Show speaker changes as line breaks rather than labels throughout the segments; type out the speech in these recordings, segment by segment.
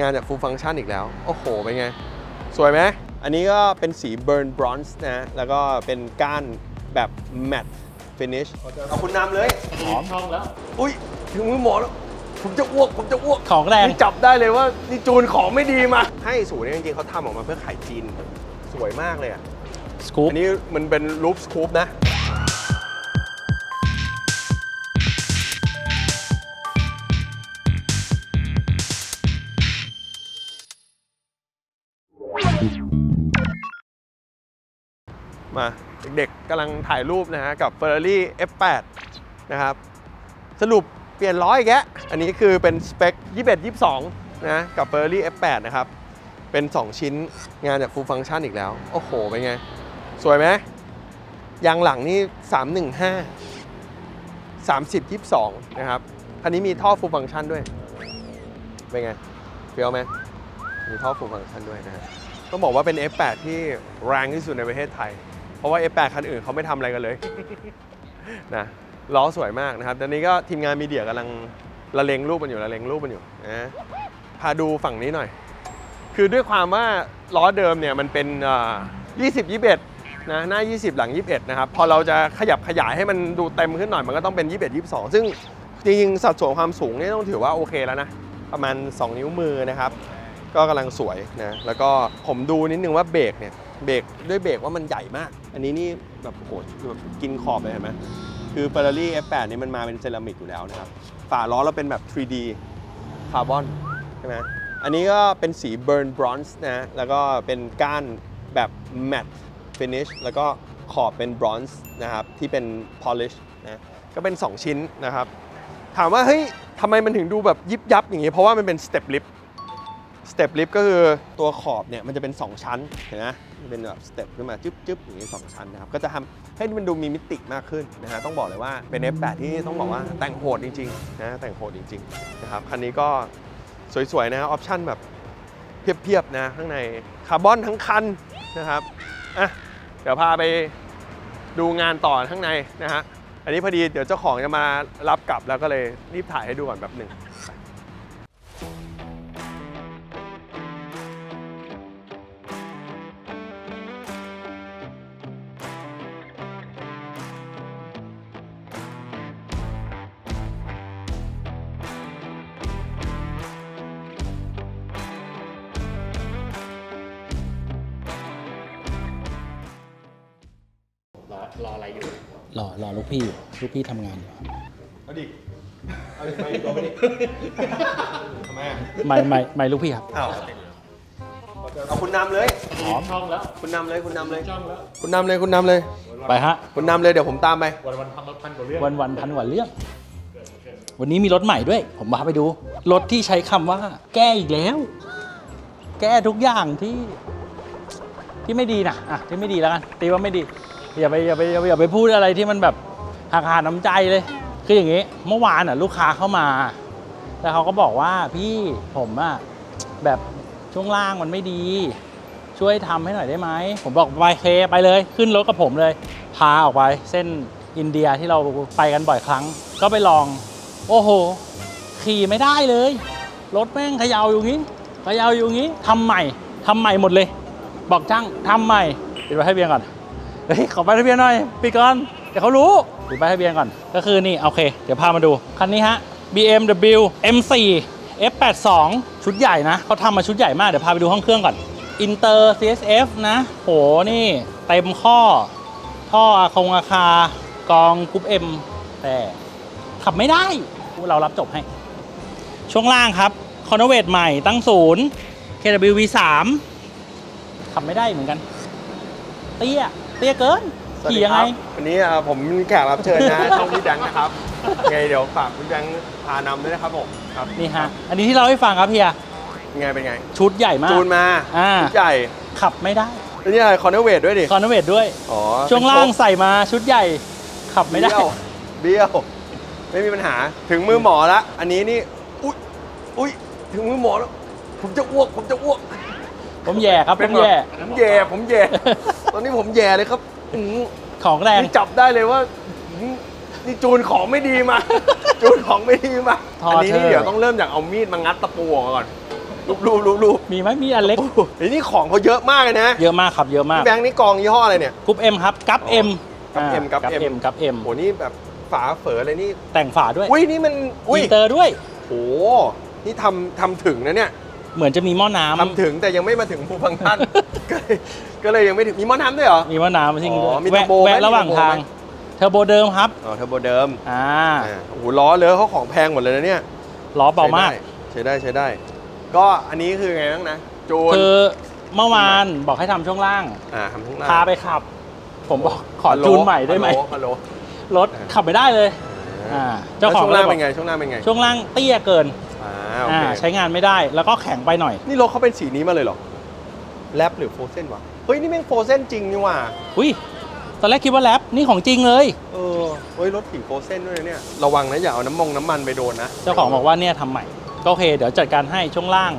งานจาก full function อีกแล้ว โอ้โห เป็นไง สวยไหม อันนี้ก็เป็นสี burn bronze นะ แล้วก็เป็นก้านแบบ matte finish เอาคุณนำเลย
หอมทองแล้ว
อุ้ยถึงมือหมอแล้ว ผมจะอ้วก ผมจะอ้วก
ของแรง
นี่จับได้เลยว่า นี่จูนของไม่ดีมา ให้สูตรนี้จริงๆเขาทำออกมาเพื่อขายจีน สวยมากเลยอะ
สกู๊ป
อันนี้มันเป็นรูปสคูปนะ มาเด็กๆกำลังถ่ายรูปนะฮะกับ Ferrari F8 นะครับ สรุปเปลี่ยนล้ออีกแล้วอันนี้คือเป็นสเปค 21 22 นะ กับ Ferrari F8 นะครับ เป็น 2 ชิ้นงานจาก full function อีกแล้ว โอ้โห เป็นไง สวยไหมยางหลังนี่ 315 30 22 นะครับ คันนี้มีท่อ full function ด้วย เป็นไงเฟี้ยวไหมมีท่อ full function ด้วยนะฮะ ต้องบอกว่าเป็น F8 ที่แรงที่สุดในประเทศไทย เพราะว่า F8 คันอื่นเขาไม่ทำอะไรกันเลย นะล้อสวยมากนะครับตอนนี้ก็ทีมงานมีเดียกำลังละเลงรูปมันอยู่ละเลงรูปมันอยู่นะพาดูฝั่งนี้หน่อย คือด้วยความว่าล้อเดิมเนี่ยมันเป็นอ่า20 21 นะหน้า 20 หลัง 21 นะครับ พอเราจะขยับขยายให้มันดูเต็มขึ้นหน่อยมันก็ต้องเป็น 21 22 ซึ่งจริงๆสัดส่วนความสูงนี่ต้องถือว่าโอเคแล้วนะ ประมาณ 2 นิ้วมือนะครับ ก็กำลังสวยนะแล้วก็ผมดูนิดนึงว่าเบรกเนี่ยเบรกด้วยเบรกว่ามันใหญ่มาก อันนี้นี่แบบโหแบบกินขอบเลยเห็นไหมคือ Ferrari F8 นี่มันมาเป็นเซรามิกอยู่แล้วนะครับฝาล้อเราเป็นแบบ 3D คาร์บอนใช่ไหมอันนี้ก็เป็นสี burn bronze นะแล้วก็เป็นก้านแบบ matte finish แล้วก็ขอบเป็น bronze นะครับที่เป็น polish นะก็เป็น 2 ชิ้นนะครับ ถามว่าเฮ้ยทำไมมันถึงดูแบบยิบยับอย่างงี้ เพราะว่ามันเป็น step lip สเต็ปลิฟก็คือตัวขอบเนี่ยมันจะเป็น 2 ชั้นเห็นไหมเป็นแบบสเต็ปขึ้นมาจึ๊บจึ๊บอย่างนี้2ชั้นนะครับก็จะทำให้มันดูมีมิติมากขึ้นนะฮะต้องบอกเลยว่าเป็น F8 ที่ต้องบอกว่าแต่งโหดจริงๆนะแต่งโหดจริงๆนะครับคันนี้ก็สวยๆนะออปชั่นแบบเพียบๆนะข้างในคาร์บอนทั้งคันนะครับอะเดี๋ยวพาไปดูงานต่อข้างในนะฮะอันนี้พอดีเดี๋ยวเจ้าของจะมารับกลับแล้วก็เลยรีบถ่ายให้ดูก่อนแบบหนึ่ง
พี่อยู่ลูกพี่ทำงานอยู่
เอาดิเอาดิไม่ตัวไม่ดิทำไมอะ
ไม่ไม่ไม่ลูกพี่ครับ
อ้าวเอาคุณนำเลย
หอมทองแล้ว
คุณนำเลยคุณนำเลย
จ้องแล้ว
คุณนำเลยคุณนำเลย
ไปฮะ
คุณนำเลยเดี๋ยวผมตามไป
วันวันพันพันกว่าเรื่อง
วันวันพันกว่าเรื่อง วันนี้มีรถใหม่ด้วย ผมพาไปดู รถที่ใช้คำว่า แก้อีกแล้ว แก้ทุกอย่างที่ ที่ไม่ดีนะอะที่ไม่ดีแล้วกันตีว่าไม่ดีอย่าไปอย่าไปอย่าไปอย่าไปพูดอะไรที่มันแบบ หักหาน้ำใจเลย คืออย่างนี้ เมื่อวานอะลูกค้าเข้ามา แล้วเขาก็บอกว่าพี่ผมอะแบบช่วงล่างมันไม่ดี ช่วยทำให้หน่อยได้ไหม ผมบอกไปเคไปเลย ขึ้นรถกับผมเลย พาออกไป เส้นอินเดียที่เราไปกันบ่อยครั้ง ก็ไปลอง โอ้โห ขี่ไม่ได้เลย รถแม่งเขยาอยู่งี้เขยาอยู่งี้ทำใหม่ทำใหม่หมดเลย บอกช่างทำใหม่ปิดไว้ให้เบียงก่อนเฮ้ยขอไปทะเบียนหน่อยปิดก่อน เดี๋ยวเขารู้ปิดไปทะเบียนก่อน ก็คือนี่ โอเค เดี๋ยวพามาดู คันนี้ฮะ BMW M4 F82 ชุดใหญ่นะเขาทำมาชุดใหญ่มาก เดี๋ยวพาไปดูห้องเครื่องก่อน Inter CSF นะ โห นี่ เต็มข้อ ท่ออาคงอาคากองกรุ๊ป M แต่ขับไม่ได้ เรารับจบให้ ช่วงล่างครับคอนเวทใหม่ตั้งศูนย์ KW V3 ขับไม่ได้เหมือนกัน เตี้ย เตี้ยเกิน
สวัสดี
ขี่ยัง
ค
ไง
รับวันนี้อะผมมีแขกรับเชิญนะ ช่องพี่แบงค์นะครับไงเดี๋ยวฝากพี่แบงค์พานำด้วยนะครับผมครับ
นี่ฮะ อันนี้ที่เราให้ฟังครับเฮีย
ยังไงเป็นไง
ชุดใหญ่มาก
จูนมา
อ่า
ชุดใหญ่
ขับไม่ได้
แล้วนี่อะไรคอนเนอร์เวทด้วยดิ
คอนเวทด้วย
อ๋อ
ช่วงล่างใส่มาชุดใหญ่ขับไม่ได้
เบี้ยวเบี้ยว ไม่มีปัญหาถึงมือหมอละอันนี้นี่อุ้ยอุ้ยถึงมือหมอแล้วผมจะอ้วกผมจะอ้วก
ผมแย่ครับผมแย่
ผมแย่ผมแย่ ตอนนี้ผมแย่เลยครับ อื้อ
ของแรง
นี่จับได้เลยว่าอื้อนี่จูนของไม่ดีมา จูนของไม่ดีมา
ถอด
อันนี้นี่
เถอะ
เดี๋ยวต้องเริ่มจากเอามีดมางัดตะปูออกมาก่อนรูปรูปรูปรูป
มีไหมมีอันเล็ก
โอ้โหเฮ้ยนี่ของเขาเยอะมากเลยนะ
เยอะมากครับเยอะมาก
พี่แบงค์นี่กองยี่ห้ออะไรเนี่ย
กรุ๊ปเอ็มครับกัป
อ๋อ
เอ็ม
กัป M กัป M
เอ็มกัปเอ็ม
โหนี่แบบฝาเฝออะไรนี่
แต่งฝาด้วย
อุ้ยนี่มันอุ้ย
อินเตอร์ด้วย
โหนี่ทำทำถึงนะเนี่ย
เหมือนจะมีหม้อน้ำ
ทำถึงแต่ยังไม่มาถึงภูฟังก์ชันก็เลย ก็เลยยังไม่ถึงมีหม้อน้ำด้วยเหรอ
มีหม้อน้ำจริง
อ๋
ด้ว
อยมี
แวะ
เทอร์โบไหม
แวะระหว่าง
มีเทอร์โบ
ทาง
ไหม
เทอร์โบเดิมครับ
อ๋อเทอร์โบเดิม
อ่า
อ่าโอ้โหล้อเลอะเขาของแพงหมดเลยนะเนี่ย
ล้อเบามาก
ใช้ได้ใช้ได้ก็อันนี้คือไงบ้างนะจูน
คือเมื่อวานบอกให้ทำช่วงล่าง
อ่าทำทั้งหน้า
พาไปขับ ผมบอกขอจูนใหม่ได้ไหม
ฮัลโหล
รถขับไม่ได้เลย อ่า
เจ้า
เจ้า
ข
ข
อ
องง
ช่วงล่าง
เลยบ
เป็
อก
นไงช่วงล่างเป็นไง
ช่วงล่างเตี้ยเกิน
อ่าโอ
อ่า
เค
ใช้งานไม่ได้ แล้วก็แข็งไปหน่อย
นี่รถเขาเป็นสีนี้มาเลยเหรอแรปหรือโฟเซนวะ เฮ้ย นี่แม่งโฟเซนจริงนี่หว่า
อุ้ยตอนแรกคิดว่าแรปนี่ของจริงเลย
เออเฮ้ยรถสีโฟเซนด้วยนะเนี่ยระวังนะอย่าเอาน้ำมงน้ำมันไปโดนนะ
เจ้าของบอกว่าเนี่ยทำใหม่ ก็โอเค เดี๋ยวจัดการให้ช่วงล่าง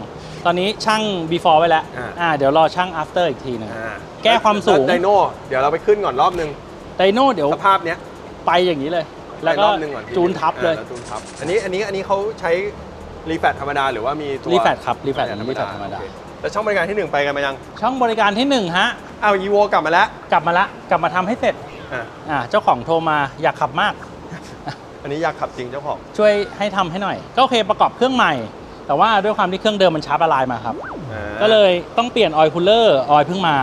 ตอนนี้ช่าง before ไว้แล้ว
อ่า
อ่าเดี๋ยวรอช่าง after อีกทีหนึง
อ่า
แก้ความสูง
ไดโน่เดี๋ยวเราไปขึ้นก่อนรอบนึง
ไดโน่เดี๋ยว
สภาพเนี้ย
ไปอย่างนี้เลย แล้ว
ไป
ก็
รอบนึงก่อน
จูนทับเลย
อ่าแวจูนทับอันนี้อันนี้อันนี้เขาใช้รีแฟตธรรมดาหรือว่ามีตัว
รีแฟตครับรีแฟต
ธรรม
รีแฟ
ดา
ตธรรมดา
โอเค แล้วช่องบริการที่หนึ่งไปกันมายัง
ช่องบริการที่หนึ่งฮะ
อ้าวอีโวกลับมาแล้ว
กลับมาละกลับมาทำให้เสร็จ
อะ
อ่าเจ้าของโทรมาอยากขับมาก
อันนี้อยากขับจริงเจ้าของ
ช่วยให้ทำให้หน่อย ก็โอเคประกอบเครื่องใหม่ แต่ว่าด้วยความที่เครื่องเดิมมันช้าละลายมาครับ
อ่า
ก็เลยต้องเปลี่ยนออยล์คูลเลอร์ออยล์เพิ่งมา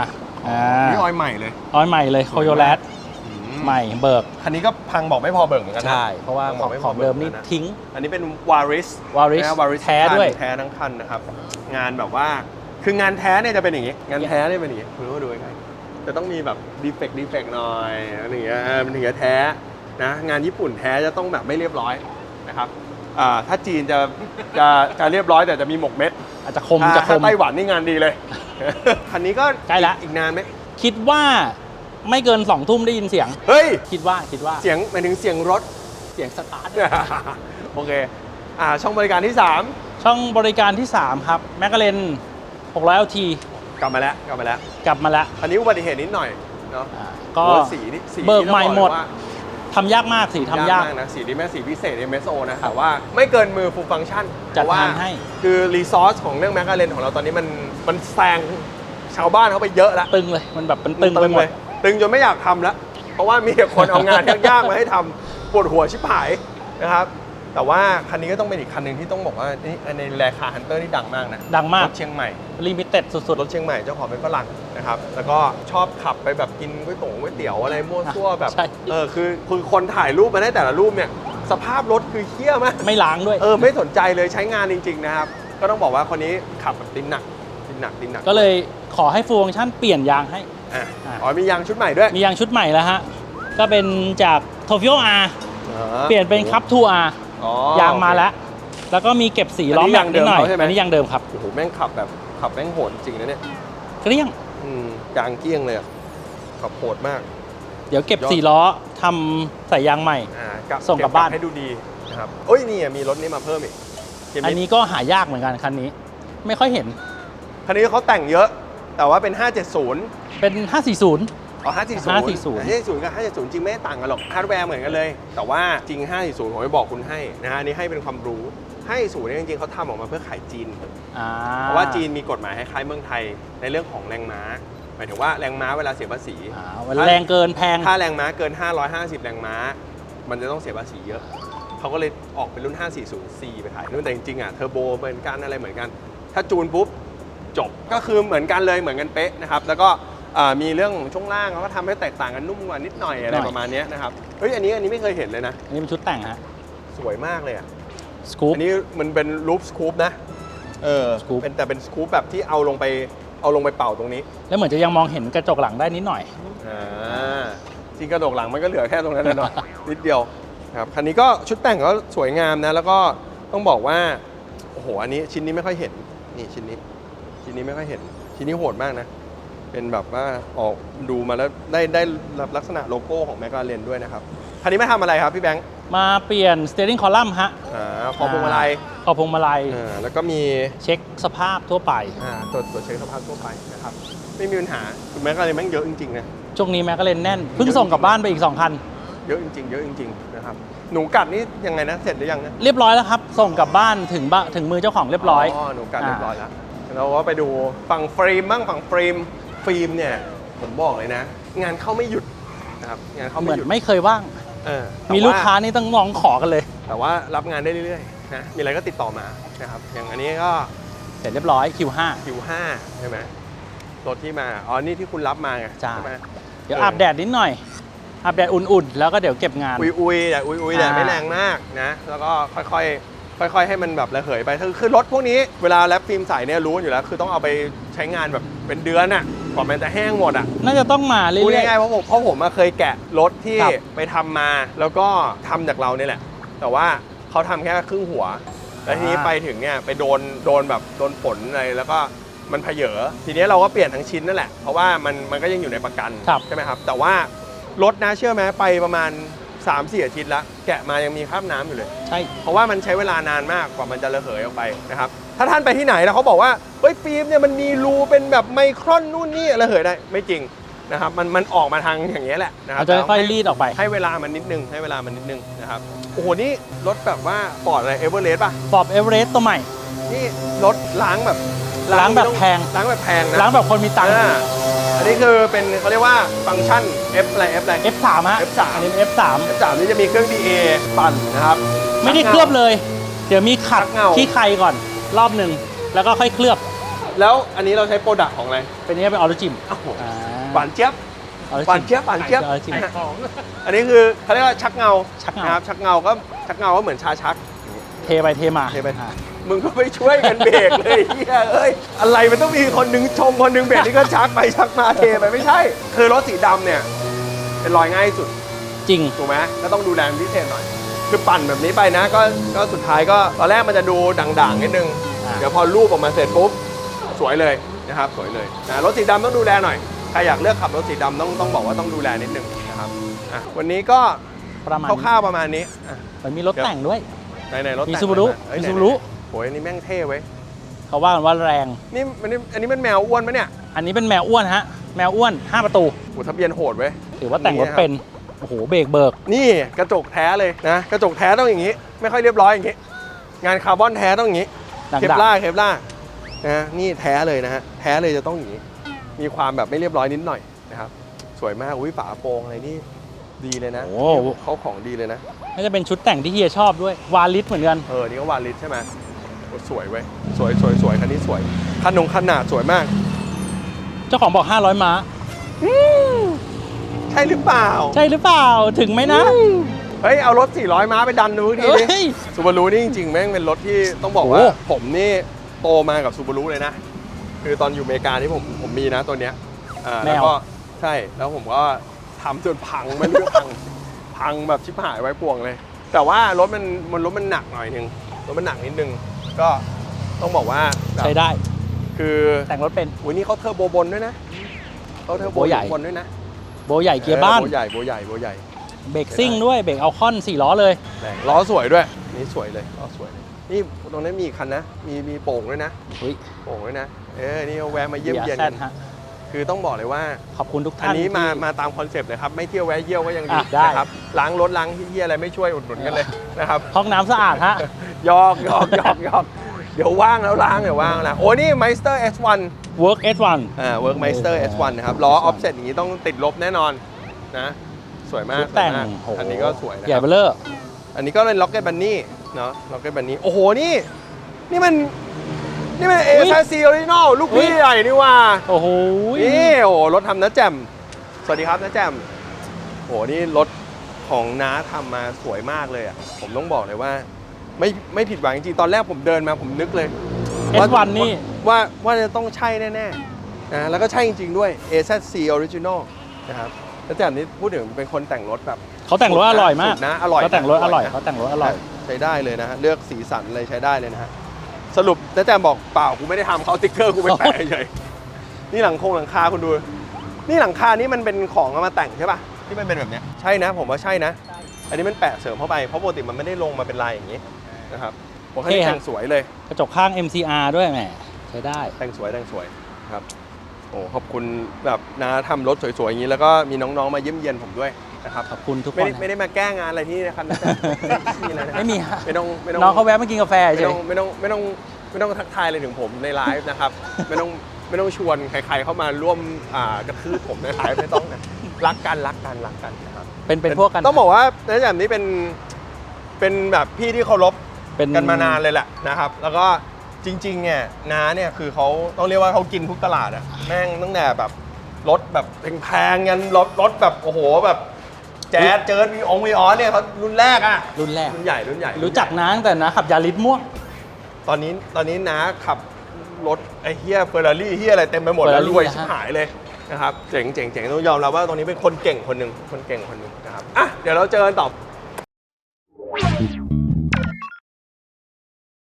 อ่า
นี่ออยใหม่เลย
ออยล์ใหม่เลยโคโยแลต
อื
ใหม่เบิก
คันนี้ก็พังบอกไม่พอเบิกเหมือนกันนะ
ใช่เพราะว่า
ต้อง
ข
บ
อ
องกไม่
ของ
พอ
เดิมนี่
เบิกนะ
ทิ้ง
อันนี้เป็นวาริส
Waris
วาริส
แท้ด้วย
แท้ทั้งคันนะครับ งานแบบว่า คืองานแท้เนี่ยจะเป็นอย่างงี้ งานแท้เนี่ยเป็นอย่างงี้คุณก็ดูใกล้ๆจะต้องมีแบบดีเฟกต์ดีเฟกต์หน่อยอะไรอย่างเงี้ยเออมันถึงจะแท้นะงานญี่ปุ่นแท้จะต้องแบบไม่เรียบร้อยนะครับอ่าถ้าจีนจะจะจะเรียบร้อยแต่จะมีหมกเม็ด
อาจจะคม
ถ้า
จะค
ถ้ามไต้หวันนี่งานดีเลย คันนี้ก็
ใกล้ละ
อีกนานไหม
คิดว่าไม่เกินสองทุ่มได้ยินเสียง
เฮ้ย
คิดว่าคิดว่า
เสียงหมายถึงเสียงรถ
เสียงสตาร์ท
โอเคอ่าช่องบริการที่
ช่องบริการที่ 3 ครับแมกกาเลน 600 LT
3กลับมาแล้วกลับมาแล้ว
กลับมาแล้ว
อันนี้อุบัติเหตุนิดหน่อยเนาะ
อ่าก็
โอ้สีนี่สี
เบิก
นี่ต้อง
ใหม่
อกเลย
หมด
ว่า
ทำยากมากสีทำยาก
มากนะสีนี้แม่สีพิเศษ MSO นะแต่ว่าไม่เกินมือ full function
จัด
เพราะว่า
ทำให้
คือรีซอสของเรื่องแมกกาเลนของเราตอนนี้มันมันแซงชาวบ้านเขาไปเยอะแล้ว
ตึงเลย มันแบบมันตึงไปหม
เล
ด
ยตึงจนไม่อยากทำแล้วเพราะว่ามีแต่คนเอางานยากๆมาให้ทำปวดหัวชิบหายนะครับ แต่ว่าคันนี้ก็ต้องเป็นอีกคันหนึ่งที่ต้องบอกว่านี่ในแรคาฮันเตอร์นี่ดังมากนะ
ดังมาก
รถเชียงใหม่
ลิมิเต็ดสุด
รถเชียงใหม่เจ้าของเป็นฝรั่งนะครับแล้วก็ชอบขับไปแบบกินก๋วยตงก๋วยเตี๋ยวอะไรมั่วซั่วแบบ
ใช่
เออคือคือคนถ่ายรูปมาได้แต่ละรูปเนี่ยสภาพรถคือเฮี้ยมาก
ๆไม่ล้างด้วย
เออไม่สนใจเลยใช้งานจริง ๆ นะครับ ก็ต้องบอกว่าคนนี้ขับแบบตินหนักตินหนักตินหนัก
ก็เลยขอให้ฟูลฟังก์ชันเปลี่ยนยางให้
อะ
อะ
อ๋อมียางชุดใหม่ด้วย
มียางชุดใหม่แล้วฮะก็เป็นจากโทฟิโออาร์
อ๋อ
เปลี่ยนเป็นคัพทูอาร์
อ๋อยา
งมาแล้ว แล้วก็มีเก็บสี
อัน
ล้อ
นี้
แม็กนิดหน่อย
ยางเดิมเขาใช่ไหม
อันนี้ยางเดิมครับ
โอ้โหแม่งขับแบบขับแม่งโหดจริงนะเนี่ย
เกลี้ยง
อืมยางเกี้ยงเลยอะขับโหดมาก
เดี๋ยวเก็บ
ยอด
สีล้อทำใส่ยางใหม่
อ่า
ส่งกลับบ้าน
ให้ดูดีนะครับโอ้ยนี่อะมีรถนี้มาเพิ่มอีกเกม
อันนี้ก็หายากเหมือนกันคันนี้ ไม่ค่อยเห็น
คันนี้เขาแต่งเยอะ แต่ว่าเป็น 570
เป็น 540
อ๋อ540
540
540กับ570 จริงไม่ได้ต่างกันหรอกฮาร์ดแวร์เหมือนกันเลย แต่ว่าจริง 540 ผมไม่บอกคุณให้นะฮะอันนี้ให้เป็นความรู้ 540เนี่ยจริงๆเขาทำออกมาเพื่อขายจีน
อ่า
เพราะว่าจีนมีกฎหมายคล้ายๆเมืองไทยในเรื่องของแรงม้า หมายถึงว่าแรงม้าเวลาเสียภาษี
อ่ามันแรงเกินแพง
ถ้าแรงม้าเกิน 550 แรงม้า มันจะต้องเสียภาษีเยอะ เขาก็เลยออกเป็นรุ่น 540C ไปขายนู่นแต่จริงๆอะเทอร์โบเหมือนกันอะไรเหมือนกัน ถ้าจูนปุ๊บจบ ก็คือเหมือนกันเลยเหมือนกันเป๊ะนะครับ แล้วก็อ่า มีเรื่องช่วงล่างเขาก็ทำให้แตกต่างกันนุ่มกว่านิดหน่อยอะไร
หน่อย
ประมาณเนี้ยนะครับเฮ้ยอันนี้อันนี้ไม่เคยเห็นเลยนะ
อันนี้เป็นชุดแต่งฮะ
สวยมากเลยอะ
สกู๊ป
อันนี้มันเป็นรูปสคูปนะเออ
scoop
เป็นแต่เป็นสคูปแบบที่เอาลงไปเอาลงไปเป่าตรงนี้
แล้วเหมือนจะยังมองเห็นกระจกหลังได้นิดหน่อย
อ่าจริงกระดกหลังมันก็เหลือแค่ตรงนั้นแหละเนาะ นิดเดียวครับคันนี้ก็ชุดแต่งก็สวยงามนะ แล้วก็ต้องบอกว่าโอ้โหอันนี้ชิ้นนี้ไม่ค่อยเห็นนี่ชิ้นนี้ ชิ้นนี้ไม่ค่อยเห็น ชิ้นนี้โหดมากนะ เป็นแบบว่าออกดูมาแล้วได้ได้รับลักษณะโลโก้ของแมคลาเรนด้วยนะครับคันนี้ไม่ทำอะไรครับพี่แบงค์
มาเปลี่ยน steering column ฮะ
อ่าขอบพวงมาลัย
ขอบพวงมาลัย
อ่าแล้วก็มี
เช็คสภาพทั่วไป
อ่าตรวจตรวจเช็คสภาพทั่วไปนะครับไม่มีปัญหาคือแมคลาเรนแม่งเยอะจริงๆนะ
ช่วงนี้แมกกาเลนแน่น เพิ่งส่งกลับบ้านไปอีก2คัน
เยอะจริงๆเยอะจริงๆนะครับหนูกัดนี่ยังไงนะเสร็จหรือยังนะ
เรียบร้อยแล้วครับ ส่งกลับบ้านถึงบ้านถึงมือเจ้าของเรียบร้อย
อ๋อ หนูกัด
อ่า
เรียบร้อยแล้ว เราก็ไปดูฝั่งฟิล์มบ้างฝั่งฟิล์ม ฟิล์มเนี่ยผมบอกเลยนะ งานเข้าไม่หยุดนะครับงานเข้า
เห
ไม่
มือน
หยุด
ไม่เคยว่าง
เออแต่
มี
ว่
ลูกค้านี่ต้องงองขอกันเลย
แต่ว่ารับงานได้เรื่อยๆนะ มีอะไรก็ติดต่อมานะครับ อย่างอันนี้ก็
เสร็จเรียบร้อย Q5
คิวห้าใช่ไหมรถที่มา อ๋อ นี่ที่คุณรับมาไง
จ้า
ใช่ไหม
เดี๋ยว
เอออ
อาบแดดนิดหน่อยอาบแดดอุ่นๆ แล้วก็เดี๋ยวเก็บงาน
อุยอุยแต่อุยอุยแต่
อ่า
ไม่แรงมากนะ แล้วก็ค่อยๆ ค่อย ๆ ให้มันแบบระเหยไปคือคือรถพวกนี้ เวลาแรปฟิล์มใสเนี่ยรู้อยู่แล้ว คือต้องเอาไปใช้งานแบบเป็นเดือนอะ กว่ามันจะแห้งหมดอะ
น่าจะต้องมาเรื่
พูด
อย
ง่ายๆเพราะผมเพราะผมมาเคยแกะรถที่
ครับ
ไปทำมา แล้วก็ทำจากเราเนี่ยแหละ แต่ว่าเขาทำแค่ครึ่งหัว แล้วทีนี้
อ่า
ไปถึงเนี่ยไปโดนโดนแบบโดนฝนอะไรแล้วก็มันเพเยอทีนี้เราก็เปลี่ยนทั้งชิ้นนั่นแหละ เพราะว่ามันมันก็ยังอยู่ในประกัน
ครับ
ใช่ไหมครับ แต่ว่ารถนะเชื่อไหมไปประมาณ3 4อาทิตย์แล้วแกะมายังมีคราบน้ำอยู่เลย
ๆใช่
เพราะว่ามันใช้เวลานานมากกว่ามันจะระเหยออกไปนะครับ ถ้าท่านไปที่ไหนแล้วเขาบอกว่าเฮ้ยฟิล์มเนี่ยมันมีรูเป็นแบบไมครอนนู่นนี่ระเหยได้ไม่จริงนะครับมันมันออกมาทางอย่างเงี้ยแหละนะครับ
เราจะค่อยๆรีดออกไป
ให้เวลามันนิดนึงให้เวลามันนิดนึงนะครับโอ้โหนี่รถแบบว่าปอดอะไรเอเวอเรสต์ป่ะ
ฟอบเอเวอเรสต์ตัวใหม่
นี่รถล้างแบบ
ล้างแบบแพง
ล้างแบบแพงนะ
ล้างแบบคนมีตังค์
อ่าอันนี้คือเป็นเขาเรียกว่าฟังก์ชัน F อะไร F อะไร
F3 ฮะ
F3
อันนี้ F3
F3 นี่จะมีเครื่อง DA ปั่นนะครับ
ไม่ได้เคลือบเลย เดี๋ยวมีขัด
ชักเงา
ที่ใครก่อน รอบหนึ่งแล้วก็ค่อยเคลือบ
แล้วอันนี้เราใช้โปรดักต์ของอะไร
เป็นนี้เป็นออริจิม
อ้าว
อ่า
หวานเจี๊ยบ
ออริ
หวาน
จิม
เจี๊ยบ หวานเจี๊ยบ
ออริจิม
นะฮะ
ของ
อันนี้คือเขาเรียกว่าชักเงา
ชักเงา
นะครับชักเงาก็ชักเงาก็เหมือนชาชัก
เทไปเทมา
เทไป
อ่า
มึงก็ไม่ช่วยกันเบรกเลยเฮียเอ้ย อะไรมันต้องมีคนหนึงชมคนหนึงเบรกนี่ก็ชักไปชักมาเทไปไม่ใช่ คือรถสีดำเนี่ย เป็นรอยง่ายที่สุด
จริง
ถูกไหมก็ต้องดูแลเป็นพิเศษหน่อย คือปั่นแบบนี้ไปนะก็ก็สุดท้ายก็ตอนแรกมันจะดูด่างๆนิดนึง
อ่า
เดี๋ยวพอรูปออกมาเสร็จปุ๊บสวยเลยนะครับสวยเลยนะรถสีดำต้องดูแลหน่อยใครอยากเลือกขับรถสีดำต้องต้องบอกว่าต้องดูแลนิดนึงนะครับอะวันนี้ก็
ประมาณ
คร่าวๆประมาณนี้อะ
มันมีรถแต่งด้วย
ไหนๆรถ
มี
แต่ง
Subaru
เอ้ย
มี
ไหนๆ
Subaru
โอ้ยอันนี้แม่งเท่เว้ย
เขาว่ากันว่าแรง
นี่มันนี่อันนี้มันแมวอ้วนไหมเนี่ย
อันนี้เป็นแมวอ้วนฮะ แมวอ้วน 5 ประตู
โอ้ทะเบียนโหดเว้ย
ถือว่าแต่งรถเป็น โอ้โหเบรกเบิก
นี่กระจกแท้เลยนะกระจกแท้ต้องอย่างนี้ ไม่ค่อยเรียบร้อยอย่างนี้ งานคาร์บอนแท้ต้องอย่างนี้
ดัง
เคป
ดั
ล่าร์เคปล่าร์นะนี่แท้เลยนะฮะแท้เลยจะต้องอย่างนี้ มีความแบบไม่เรียบร้อยนิดหน่อยนะครับสวยมากอุ้ยฝาโปรงอะไรนี่ดีเลยนะ
โอ้
เขาของดีเลยนะ
น่าจะเป็นชุดแต่งที่เฮียชอบด้วยวาลิสเหมือนกัน
เออนี่ก็วาลิสใช่ไหมโอ้สวยเว้ยสวยสวยสวยคันนี้สวยคันนงขนาดสวยมาก
เจ้าของบอก 500 ม้า
ใช่หรือเปล่า
ใช่หรือเปล่าถึงไหมนะ
เฮ้ย เอารถ 400 ม้าไปดันดูที
เฮ้
ดิ
ย
ซูบารุนี่จริงๆ แม่งเป็นรถที่ต้องบอกว่า
โอ้
ผมนี่โตมากับซูบารุเลยนะ คือตอนอยู่อเมริกาที่ผมผมมีนะตัวเนี้ยอ่า
แมว
แล้วก็ใช่แล้วผมก็ทำจนพังไม่รู้จะพัง พังแบบชิบหายไว้ป่วงเลย แต่ว่ารถมันมันรถมันหนักหน่อยนึงรถมันหนักนิดนึงก็ต้องบอกว่าแบบ
ใช้ได้
คือ
แต่งรถเป็น
อุ้ยนี่เขาเทอร์โบบนด้วยนะเขาเทอร์โบ
โบใหญ่
บนด้วยนะ
โบใหญ่เกียร์บ้าน
โบใหญ่โบใหญ่โบใหญ่
เบรกซิ่งด้วยเบรกเอาคอน4ล้อเลย
แรงล้อสวยด้วย นี่สวยเลยล้อสวยเลยนี่ตรงนั้นมีอีกคันนะ มีมีโป่งด้วยนะ
อุ้ย
โป่งด้วยนะ เออ นี่เอาแวะมาเยี่ยม
เบีย
เยียน
ร์แซดฮะ
คือต้องบอกเลยว่า
ขอบคุณทุก
อั
ท่านน
นี้มา
ที่
มาตามคอนเซปต์เลยครับ ไม่เที่ยวแวะเยี่ยวก็ยังดี
อะได้
นะครับล้างรถล้างที่เยี่ยอะไรไม่ช่วยอุดหนุนกันเลยนะครับ
ห้องน้ำสะอาดฮะ
หยอกหยอกหยอกหยอกเดี๋ยวว่างแล้วล้างเดี๋ยวว่างแล้วโอ้นี่ Meister S1
Work S1
อ่า Work Meister S1 นะครับล้อ offset อย่างนี้ต้องติดลบแน่นอนนะสวยมาก
ชุดแต่ง
สวยมาก
โห
อันนี้ก็สวยนะ
ใหญ่
ครับ
เบลเลอร์
อันนี้ก็เป็น Rocket Bunny เนาะ Rocket Bunny โอ้โหนี่ นี่มันนี่มันเอ
อุ๊ย
ซซีออริจินอลลูก
อุ๊
พี่
ย
ใหญ่นี่ว่า
โอ้โห
นี่โอ้โหรถทำน้าแจ่มสวัสดีครับน้าแจ่มโอ้โหนี่รถของน้าทำมาสวยมากเลยอะผมต้องบอกเลยว่า ไม่ไม่ผิดหวังจริงๆตอนแรกผมเดินมาผมนึกเลย ว่า
S1 นี่
ว่าว่าจะต้องใช่แน่ๆนะแล้วก็ใช่จริง ๆ ด้วย AZC Original นะครับน้าแจ่มนี่พูดถึงเป็นคนแต่งรถแบบ
เขาแต่งรถอร่อยมาก
สุดนะอร่อย
เขาแต่งรถอร่อย
นะ
เขาแต่งรถอร่อย
ใช้ได้เลยนะฮะเลือกสีสันอะไรใช้ได้เลยนะฮะสรุปน้าแจ่มบอกเปล่ากูไม่ได้ทำเขาสติ๊กเกอร์กูไปแปะเฉยๆนี่หลังโครงหลังคาคุณดู นี่หลังคานี่มันเป็นของเอามาแต่งใช่ป่ะ ที่มันเป็นแบบเนี้ย ใช่นะผมว่าใช่นะ อันนี้มันแปะเสริมเข้าไปเพราะปกติมันไม่ได้ลงมาเป็นลายอย่างนี้นะครับ ผมให้
เท่ฮะ
แต่งสวยเลย
กระจกข้าง MCR ด้วยแหมใช้ได้
แต่งสวยแต่งสวยครับ โอ้ขอบคุณแบบนาทำรถสวยๆอย่างนี้แล้วก็มีน้องๆมาเยี่ยมเยียนผมด้วยนะครับ
ขอบคุณทุกค
ไม่
น
ได้
นะ
ไม่ได้มาแก้งานอะไรที่นะครับ ไม่มีอะไรนะ
ไม่มีฮะ
ไม่ต้องไม่ต้อง
น้องเขาแวะมากินกาแฟ
ไม่
เฉ
ต้
ย
องไม่ต้องไม่ต้องไม่ต้องทักทายอะไรถึงผมในไลฟ์นะครับ ไม่ต้องไม่ต้องชวนใคร ๆ เข้ามาร่วมอ่ากระทืบผมในไลฟ์ไม่ต้องนะรักกันรักกันรักกันนะครับ
เป็นเป็นพวกกัน
ต้องบอกว่าในแบบนี้เป็นเป็นแบบพี่ที่เคารพ
เป็น
กันมานานเลยแหละนะครับ แล้วก็จริงๆเนี่ยน้าเนี่ยคือเขาต้องเรียกว่าเขากินทุกตลาดอะแม่งตั้งแต่แบบรถแบบแพงๆยันรถรถแบบโอ้โหแบบแจ๊สเจิร์ดวีองวีออสเนี่ยเขารุ่นแรกอะ
รุ่นแรก
รุ่นใหญ่รุ่นใหญ่
รู้จักน้าตั้งแต่นะขับยาริสม่วง
ตอนนี้ตอนนี้น้าขับรถไอ้เฮียเฟอร์รารี่เฮียอะไรเต็มไปหมดแล้ว
Ferrari
รวย
นะฮะ
ชิบหายเลยนะครับเจ๋งเจ๋งเจ๋งต้องยอมรับว่าตรงนี้เป็นคนเก่งคนหนึ่งคนเก่งคนหนึ่งนะครับอะเดี๋ยวเราเจอกันต่อ